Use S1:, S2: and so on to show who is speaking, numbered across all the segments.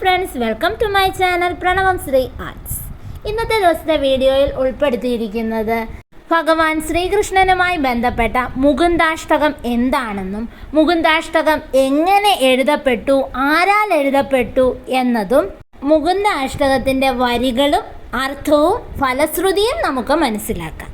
S1: Friends welcome to my channel Pranavam Sree arts ഇന്നത്തെ ദിവസത്തെ വീഡിയോയിൽ ഉൾപ്പെടുത്തിയിരിക്കുന്നത് ഭഗവാൻ ശ്രീകൃഷ്ണനുമായി ബന്ധപ്പെട്ട മുകുന്ദാഷ്ടകം എന്താണെന്നും മുകുന്ദാഷ്ടകം എങ്ങനെ എഴുതപ്പെട്ടു ആരാൽ എഴുതപ്പെട്ടു എന്നതും മുകുന്ദാഷ്ടകത്തിന്റെ വരികളും അർത്ഥവും ഫലശ്രുതിയും നമുക്ക് മനസ്സിലാക്കാം.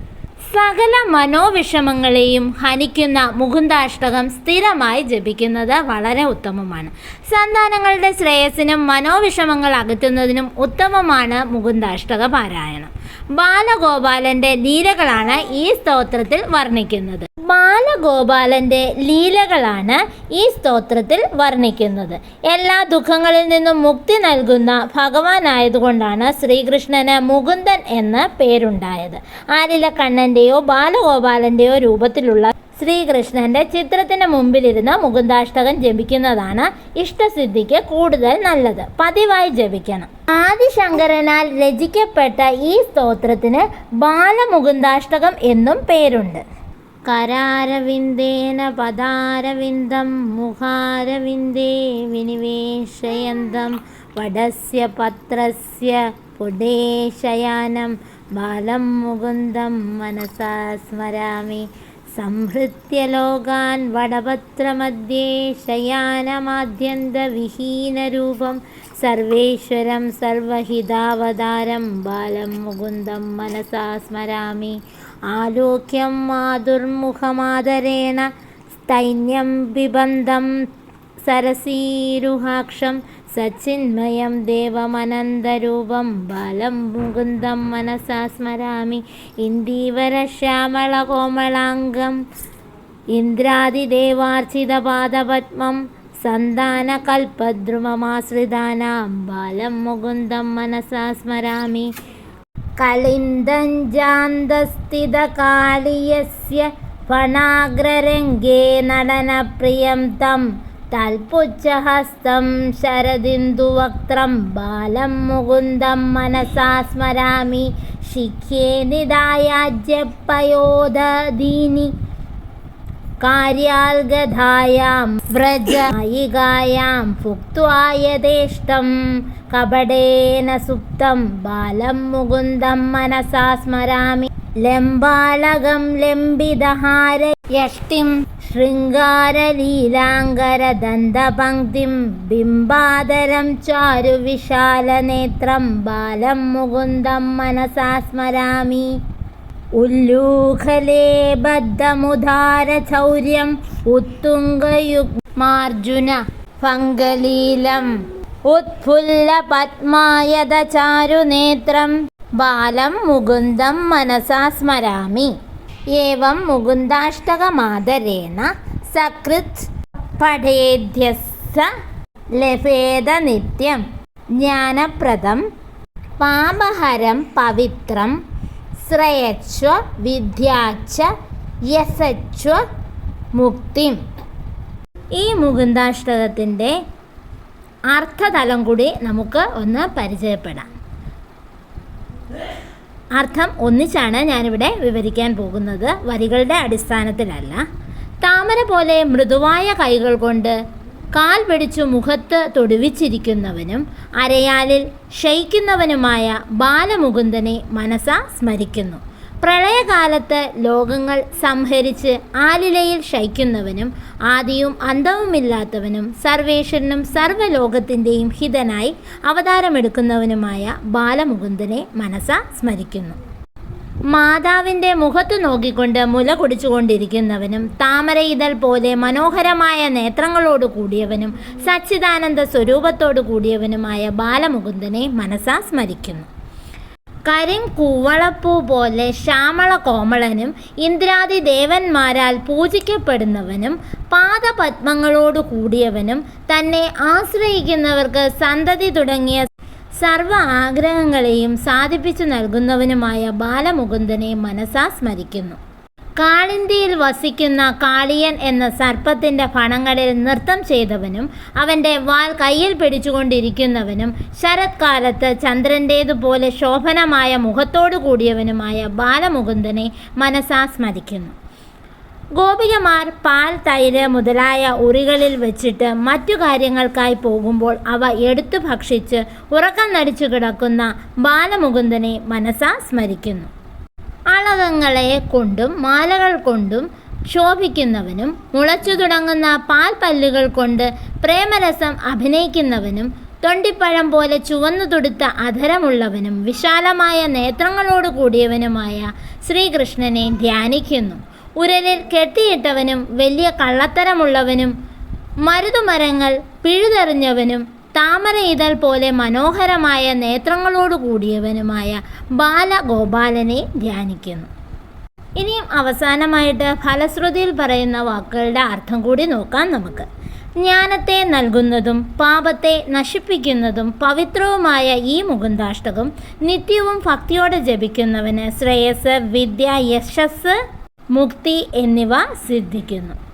S1: സകല മനോവിഷമങ്ങളെയും ഹനിക്കുന്ന മുകുന്ദാഷ്ടകം സ്ഥിരമായി ജപിക്കുന്നത് വളരെ ഉത്തമമാണ്. സന്താനങ്ങളുടെ ശ്രേയസിനും മനോവിഷമങ്ങൾ അകറ്റുന്നതിനും ഉത്തമമാണ് മുകുന്ദാഷ്ടക പാരായണം. ബാലഗോപാലന്റെ ലീലകളാണ് ഈ സ്തോത്രത്തിൽ വർണിക്കുന്നത്. ബാലഗോപാലന്റെ ലീലകളാണ് ഈ സ്തോത്രത്തിൽ വർണിക്കുന്നത്. എല്ലാ ദുഃഖങ്ങളിൽ നിന്നും മുക്തി നൽകുന്ന ഭഗവാനായതുകൊണ്ടാണ് ശ്രീകൃഷ്ണന് മുകുന്ദൻ എന്ന പേരുണ്ടായത്. ആലില കണ്ണന്റെയോ ബാലഗോപാലന്റെയോ രൂപത്തിലുള്ള ശ്രീകൃഷ്ണന്റെ ചിത്രത്തിന് മുമ്പിലിരുന്ന് മുകുന്ദാഷ്ടകം ജപിക്കുന്നതാണ് ഇഷ്ടസിദ്ധിക്ക് കൂടുതൽ നല്ലത്. പതിവായി ജപിക്കണം. ആദിശങ്കരനാൽ രചിക്കപ്പെട്ട ഈ സ്തോത്രത്തിന് ബാലമുകുന്ദാഷ്ടകം എന്നും പേരുണ്ട്. കരാരവിന്ദേന പദാരവിന്ദം മുഖാരവിന്ദേ വിനിവേശയന്തം വടസ്യ പത്രസ്യ പുടേശയാനം ബാലം മുകുന്ദം മനസാ സ്മരാമി. സംഹൃത്യ ലോകാൻ വടപത്രമധ്യേ ശയാനമാദ്യന്തവിഹീനരൂപം സർവേശ്വരം സർവഹിതാവതാരം ബാലം മുകുന്ദം മനസാ സ്മരാമി. ആലോക്യം മാതുർമുഖമാദരേണ സ്ഥൈന്യം ബിബന്ധം സരസീരുഹാക്ഷം സച്ചിന്മയം ദേവമനന്തരൂപം ബാലം മുകുന്ദം മനസാ സ്മരാമി ഇന്ദീവരശ്യാമളകോമളാംഗം ഇന്ദ്രാദിദേവാർച്ചിതപാദപത്മം സന്താനകൽപദ്രുമമാശ്രിതാനാം ബാലം മുകുന്ദം മനസാ സ്മരാമി കളിന്ദഞ്ചാന്തസ്ഥിതകാളിയസ്യ ഫണാഗ്രരംഗേ നടനപ്രിയം തം തൽപുച്ഛഹസ്തം ശരദിന്ദുവക്ത്രം ബാലം മുകുന്ദം മനസാ സ്മരാമി ശിഖ്യേ നിദായാജ്യപ്പയോദീനി कार्याल्गधायां व्रजनायिकायां भुक्त्वा यथेष्टं कपडेन सुप्तं बालं मुकुन्दं मनसा स्मरामि लम्बालगं लम्बितहार यष्टिं शृङ्गारलीलाङ्गरदन्तपङ्क्तिं बिम्बादरं चारुविशालनेत्रं बालं मुकुन्दं मनसा स्मरामि ഉല്ലൂഖലേ ബദ്ധമുദാരചൗര്യം ഉത്തുംഗയുഗ്മാർജുന പങ്കലീലം ഉത്ഫുല്ല പത്മായത ചാരുനേത്രം ബാലം മുകുന്ദം മനസാ സ്മരാമി. ഏവം മുകുന്ദാഷ്ടകമാദരേണ സകൃത് പഠേദ്യസ ലഭേദ നിത്യം ജ്ഞാനപ്രദം. പാപഹരം പവിത്രം. ശ്രയച്വ വിദ്യാച്ച യസച്വ മുക്തിം. ഈ മുകുന്ദാഷ്ടകത്തിന്റെ അർത്ഥതലം കൂടി നമുക്ക് ഒന്ന് പരിചയപ്പെടാം. അർത്ഥം ഒന്നിച്ചാണ് ഞാനിവിടെ വിവരിക്കാൻ പോകുന്നത്. വരികളുടെ അടിസ്ഥാനത്തിലല്ല. താമര പോലെ മൃദുവായ കൈകൾ കൊണ്ട് കാൽ പിടിച്ചു മുഖത്ത് തൊടുവിച്ചിരിക്കുന്നവനും അരയാലിൽ ക്ഷയിക്കുന്നവനുമായ ബാലമുകുന്ദനെ മനസ സ്മരിക്കുന്നു. പ്രളയകാലത്ത് ലോകങ്ങൾ സംഹരിച്ച് ആലിലയിൽ ശയിക്കുന്നവനും ആദിയും അന്തവുമില്ലാത്തവനും സർവേശ്വരനും സർവലോകത്തിന്റെയും ഹിതനായി അവതാരമെടുക്കുന്നവനുമായ ബാലമുകുന്ദനെ മനസ സ്മരിക്കുന്നു. മാതാവിന്റെ മുഖത്തു നോക്കിക്കൊണ്ട് മുല കുടിച്ചുകൊണ്ടിരിക്കുന്നവനും താമര ഇതൾ പോലെ മനോഹരമായ നേത്രങ്ങളോട് കൂടിയവനും സച്ചിദാനന്ദ സ്വരൂപത്തോടു കൂടിയവനുമായ ബാലമുകുന്ദനെ മനസ്സാ സ്മരിക്കുന്നു. കരിം കൂവളപ്പൂ പോലെ ശ്യാമള കോമളനും ഇന്ദ്രാദി ദേവന്മാരാൽ പൂജിക്കപ്പെടുന്നവനും പാദപത്മങ്ങളോട് കൂടിയവനും തന്നെ ആശ്രയിക്കുന്നവർക്ക് സന്തതി തുടങ്ങിയ സർവ ആഗ്രഹങ്ങളെയും സാധിപ്പിച്ചു നൽകുന്നവനുമായ ബാലമുകുന്ദനെ മനസാ സ്മരിക്കുന്നു. കാളിന്തിയിൽ വസിക്കുന്ന കാളിയൻ എന്ന സർപ്പത്തിന്റെ ഫണങ്ങളിൽ നൃത്തം ചെയ്തവനും അവന്റെ വാൽ കയ്യിൽ പിടിച്ചുകൊണ്ടിരിക്കുന്നവനും ശരത്കാലത്ത് ചന്ദ്രന്റേതുപോലെ ശോഭനമായ മുഖത്തോടു കൂടിയവനുമായ ബാലമുകുന്ദനെ മനസാ സ്മരിക്കുന്നു. ഗോപികമാർ പാൽ തൈര് മുതലായ ഉറികളിൽ വെച്ചിട്ട് മറ്റു കാര്യങ്ങൾക്കായി പോകുമ്പോൾ അവ എടുത്തു ഭക്ഷിച്ച് ഉറക്കം നടിച്ചു കിടക്കുന്ന ബാലമുകുന്ദനെ മനസ്സാ സ്മരിക്കുന്നു. അളകങ്ങളെ കൊണ്ടും മാലകൾ കൊണ്ടും ശോഭിക്കുന്നവനും മുളച്ചു തുടങ്ങുന്ന പാൽ പല്ലുകൾ കൊണ്ട് പ്രേമരസം അഭിനയിക്കുന്നവനും തൊണ്ടിപ്പഴം പോലെ ചുവന്നു തുടുത്ത അധരമുള്ളവനും വിശാലമായ നേത്രങ്ങളോട് കൂടിയവനുമായ ശ്രീകൃഷ്ണനെ ധ്യാനിക്കുന്നു. ഉരലിൽ കെട്ടിയിട്ടവനും വലിയ കള്ളത്തരമുള്ളവനും മരുതുമരങ്ങൾ പിഴുതെറിഞ്ഞവനും താമര ഇതൾ പോലെ മനോഹരമായ നേത്രങ്ങളോട് കൂടിയവനുമായ ബാലഗോപാലനെ ധ്യാനിക്കുന്നു. ഇനിയും അവസാനമായിട്ട് ഫലശ്രുതിയിൽ പറയുന്ന വാക്കുകളുടെ അർത്ഥം കൂടി നോക്കാം നമുക്ക്. ജ്ഞാനത്തെ നൽകുന്നതും പാപത്തെ നശിപ്പിക്കുന്നതും പവിത്രവുമായ ഈ മുകുന്ദാഷ്ടകം നിത്യവും ഭക്തിയോടെ ജപിക്കുന്നവന് ശ്രേയസ് വിദ്യ യശസ് മുക്തി എന്നിവ സിദ്ധിക്കുന്നു.